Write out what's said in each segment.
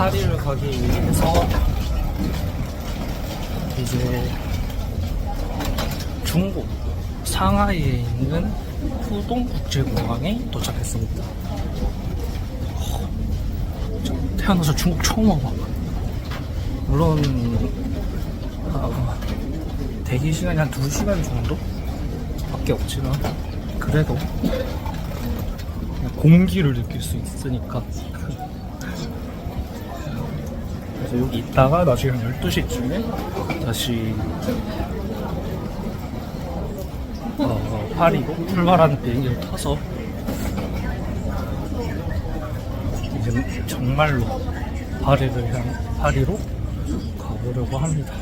가기 위해서 이제 중국 상하이에 있는 푸동 국제공항에 도착했습니다. 태어나서 중국 처음 와봐. 물론 아, 대기 시간이 한 2시간 정도? 밖에 없지만 그래도 공기를 느낄 수 있으니까 그래서 여기 있다가 나중에 한 12시쯤에 다시 어, 파리로 출발하는 비행기를 타서 이제 정말로 파리를 향 파리로 가보려고 합니다.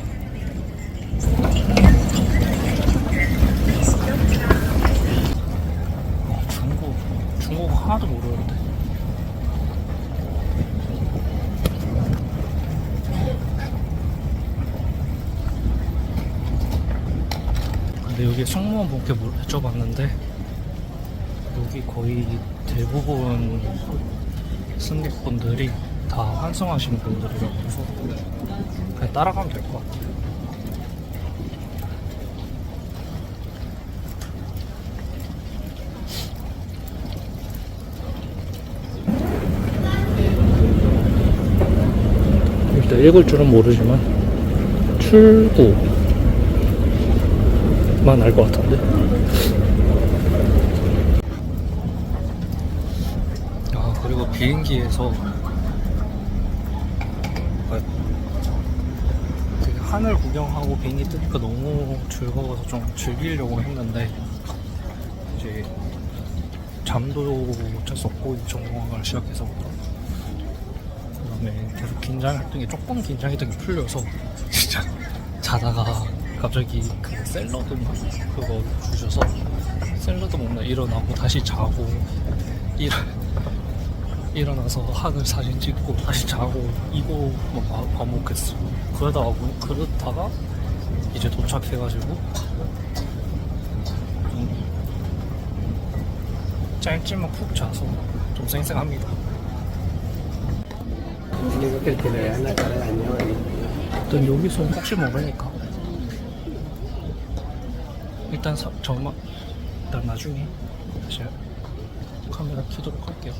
어, 중국 중국 하나도 모르는데 근데 여기 승무원 분께 물- 여쭤봤는데 여기 거의 대부분 승객분들이 다 환승하시는 분들이라고 해서 그냥 따라가면 될 것 같아요. 일단 읽을 줄은 모르지만 출구 만 알 것 같은데. 아 그리고 비행기에서 아, 하늘 구경하고 비행기 뜨니까 너무 즐거워서 좀 즐기려고 했는데 이제 잠도 못 잤었고 인천공항을 시작해서부터 그다음에 계속 긴장했던 게 조금 긴장했던 게 풀려서 진짜 자다가 갑자기 그 샐러드 맛 그거 주셔서 샐러드 먹나 일어나고 다시 자고 일 일어나서 하늘 사진 찍고 다시 자고 이거 뭐 바- 반복했어. 그러다가 뭐- 그러다가 이제 도착해가지고 좀 짧지만 푹 자서 좀 쌩쌩합니다. 일단 여기서 혹시 모르니까 일단 사, 저만 일단 나중에 다시 카메라 켜도록 할게요.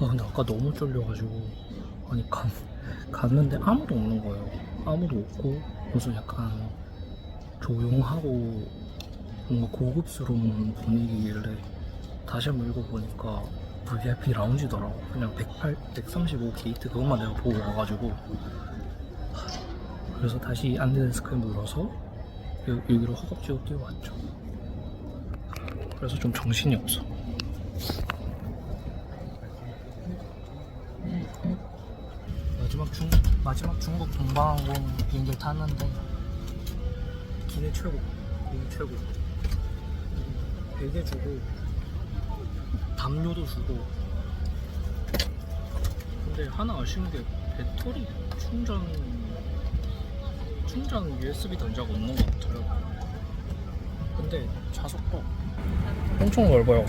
아 근데 아까 너무 쫄려가지고. 아니 가, 갔는데 아무도 없는 거예요. 아무도 없고 무슨 약간 조용하고 뭔가 고급스러운 분위기길래 다시 한번 읽어보니까 VIP 라운지더라고. 그냥 108, 135 게이트 그것만 내가 보고 와가지고. 그래서 다시 안내데스크에 눌러서 여, 여기로 허겁지겁 뛰어왔죠. 그래서 좀 정신이 없어. 마지막 중 마지막 중국 동방항공 비행기를 탔는데 기내 최고, 여기 최고. 베개 주고 담요도 주고. 근데 하나 아쉬운 게 배터리 충전 충전 USB 단자가 없는 것 같아요. 근데 좌석도 엄청 넓어요.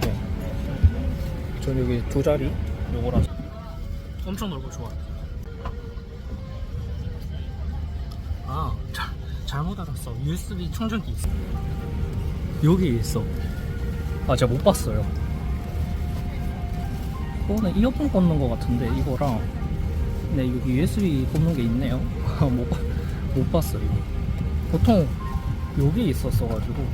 네. 전 여기 두 자리 요거라서 엄청 넓어 좋아요 아 자, 잘못 알았어. USB 충전기 있어 여기 있어. 아 제가 못 봤어요. 그거는 이어폰 꽂는 거 같은데 이거랑. 네 여기 USB 꽂는 게 있네요. 못, 봐- 못 봤어요. 보통 여기 있었어 가지고